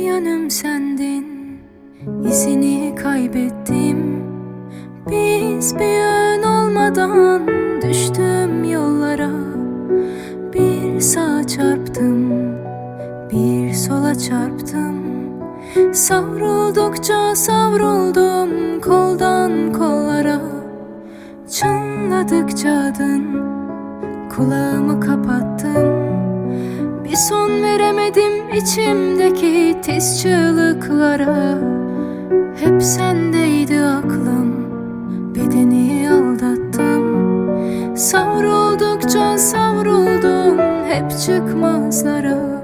yönüm sendin. İzini kaybettim. Biz bir yön olmadan düştüm yollara. Bir sağa çarptım bir sola çarptım. Savruldukça savruldum koldan kollara. Çınladıkça adın kulağımı kapattım. Bir son veremedim içimdeki tiz çığlıklara. Hep sendeydi aklım bedeni aldattım. Savruldukça savruldum hep çıkmazlara.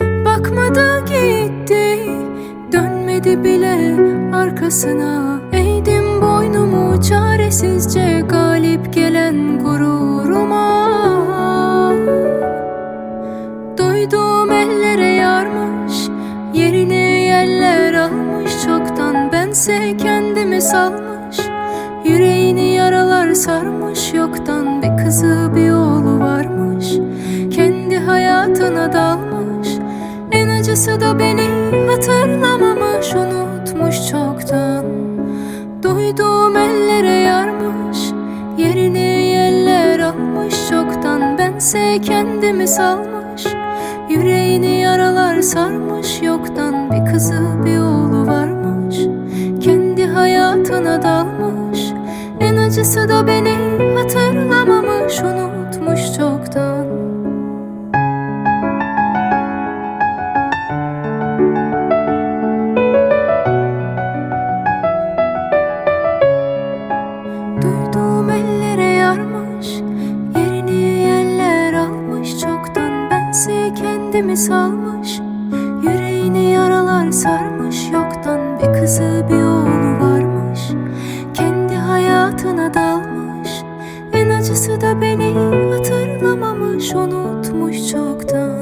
Bakmadı gitti Dönmedi bile arkasına. Eğdim boynumu çaresizce Galip gelen gururuma Duyduğum ellere yarmış Yerini yeller almış. Çoktan Bense kendimi salmış Yüreğini yaralar sarmış. Yoktan bir kızı bir oğlu varmış Kendi hayatına dalmış. En acısı da beni hatırlamamış Unutmuş çoktan. Duyduğum ellere yarmış Yerini yeller almış. Çoktan Bense kendimi salmış Yüreğini yaralar sarmış Yoktan bir kızı bir oğlu varmış. Kendi hayatına dalmış En acısı da beni hatırlamamış Unutmuş çoktan mi salmış? Yüreğini yaralar sarmış. Yoktan bir kızı bir oğlu varmış. Kendi hayatına dalmış. En acısı da beni hatırlamamış. Unutmuş çoktan.